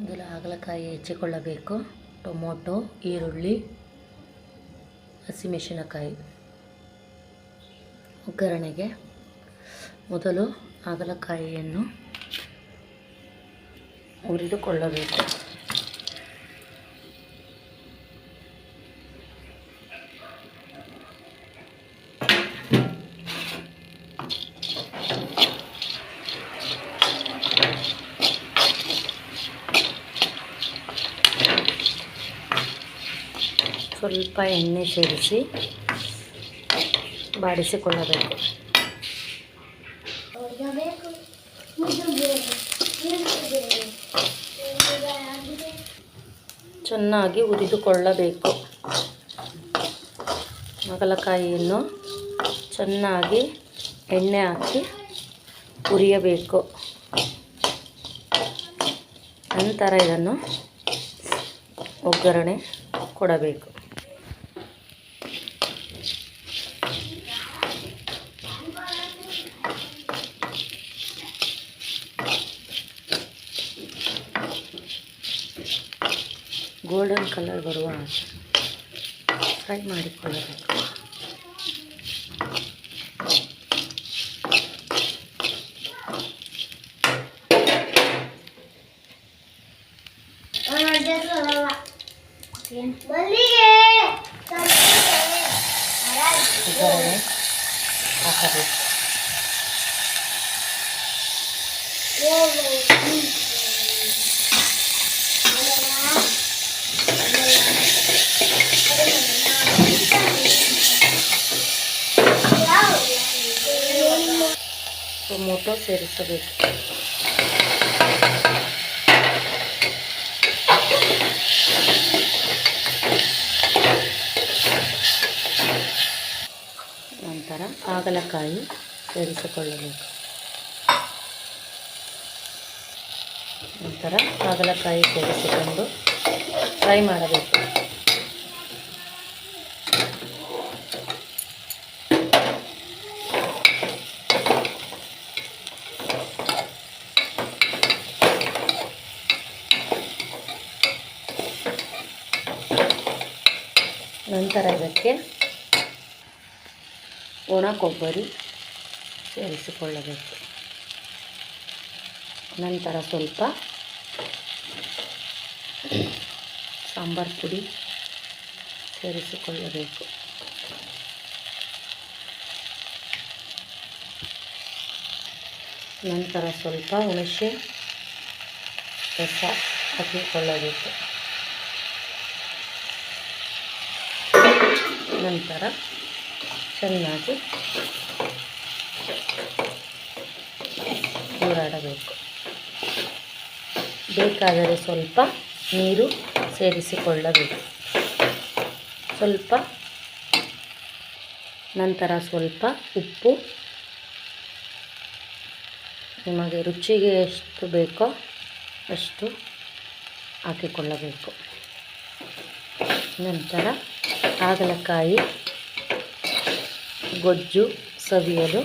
ಮೊದಲು ಹಾಗಲಕಾಯಿ ಹೆಚ್ಚಿಕೊಳ್ಳಬೇಕು. ಟೊಮೊಟೊ ಈರುಳ್ಳಿ ಹಸಿಮೆಣಸಿನಕಾಯಿ. ಒಗ್ಗರಣೆಗೆ ಮೊದಲು ಹಾಗಲಕಾಯಿಯನ್ನು ಹುರಿದುಕೊಳ್ಳಬೇಕು. ಸ್ವಲ್ಪ ಎಣ್ಣೆ ಸೇರಿಸಿ ಬಾಡಿಸಿಕೊಳ್ಳಬೇಕು. ಚೆನ್ನಾಗಿ ಹುರಿದುಕೊಳ್ಳಬೇಕು. ಹಾಗಲಕಾಯಿಯನ್ನು ಚೆನ್ನಾಗಿ ಎಣ್ಣೆ ಹಾಕಿ ಹುರಿಯಬೇಕು. ನಂತರ ಇದನ್ನು ಒಗ್ಗರಣೆ ಕೊಡಬೇಕು. ಗೋಲ್ಡನ್ ಕಲರ್ ಬರುವ ಹಾಗೆ ಫ್ರೈ ಮಾಡಿಕೊಳ್ಳಬೇಕು ಒಗ್ಗರಣೆ ಹಾಕಬೇಕು ಟೊಮೊಟೊ ಸೇರಿಸಬೇಕು ನಂತರ ಹಾಗಲಕಾಯಿ ಸೇರಿಸಿಕೊಳ್ಳಬೇಕು. ನಂತರ ಹಾಗಲಕಾಯಿ ಸೇರಿಸಿಕೊಂಡು ಫ್ರೈ ಮಾಡಬೇಕು. ನಂತರ ಇದಕ್ಕೆ ಒಣ ಕೊಬ್ಬರಿ ಸೇರಿಸಿಕೊಳ್ಳಬೇಕು. ನಂತರ ಸ್ವಲ್ಪ ಸಾಂಬಾರು ಪುಡಿ ಸೇರಿಸಿಕೊಳ್ಳಬೇಕು. ನಂತರ ಸ್ವಲ್ಪ ಹುಣಸೆ ರಸ ಹಾಕಿಕೊಳ್ಳಬೇಕು. ನಂತರ ಚೆನ್ನಾಗಿ ಹೋರಾಡಬೇಕು. ಬೇಕಾದರೆ ಸ್ವಲ್ಪ ನೀರು ಸೇರಿಸಿಕೊಳ್ಳಬೇಕು. ಸ್ವಲ್ಪ, ನಂತರ ಸ್ವಲ್ಪ ಉಪ್ಪು. ನಿಮಗೆ ರುಚಿಗೆ ಎಷ್ಟು ಬೇಕೋ ಅಷ್ಟು ಹಾಕಿಕೊಳ್ಳಬೇಕು. ನಂತರ ಹಾಗಲಕಾಯಿ ಗೊಜ್ಜು ಸವಿಯಲು